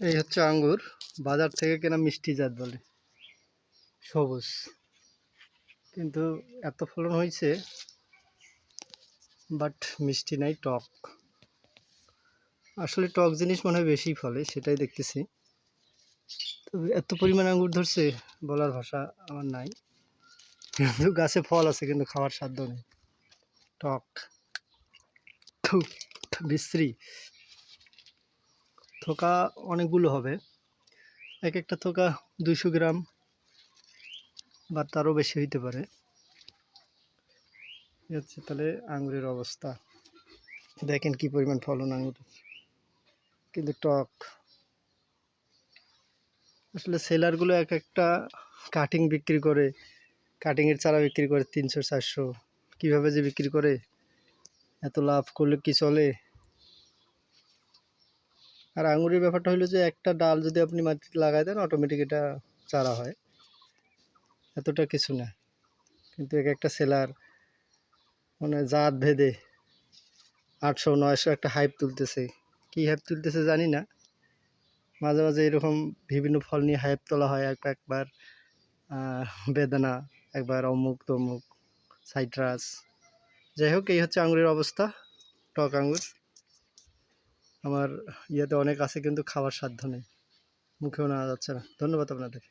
এই হচ্ছে আঙ্গুর বাজার থেকে কেনা মিষ্টি জাত বলে। সবুজ। কিন্তু এত ফলন হয়েছে বাট মিষ্টি নাই টক। আসলে টক জিনিস মনে হয় বেশি ফলে সেটাই দেখতেছি। তবে এত পরিমাণ আঙ্গুর ধরছে বলার ভাষা আমার নাই। কিন্তু গাছে ফল আছে কিন্তু খাওয়ার সাধ্য নেই। টক। বিশ্রী। থোকা অনেকগুলো হবে। এক একটা থোকা দুইশো গ্রাম বা তারও বেশি হইতে পারে। হচ্ছে তাহলে আঙুরের অবস্থা। দেখেন কি পরিমাণ ফলন আঙুর। কিন্তু টক। আসলে সেলারগুলো এক একটা কাটিং বিক্রি করে কাটিংয়ের চারা বিক্রি করে তিনশো চারশো। কীভাবে যে বিক্রি করে, এত লাভ করলে কি চলে? আর আঙুরের ব্যাপারটা হলো যে একটা ডাল যদি আপনি মাটিতে লাগাই দেন অটোমেটিক এটা চারা হয়। এতটা কিছু না। কিন্তু এক একটা সেলার মানে জাত ভেদে আটশো, নয়শো একটা হাইপ তুলতেছে। কী হাইপ তুলতেছে জানি না। মাঝে মাঝে এরকম বিভিন্ন ফল নিয়ে হাইপ তোলা হয় এক একবার। বেদানা, একবার অমুক, তমুক, সাইট্রাস। যাই হোক, এই হচ্ছে আঙুরের অবস্থা, টক আঙুর। আমার ইয়েতে অনেক আছে কিন্তু খাওয়ার সাধ্য নেই। মুখেও নেওয়া যাচ্ছে না। ধন্যবাদ আপনাদের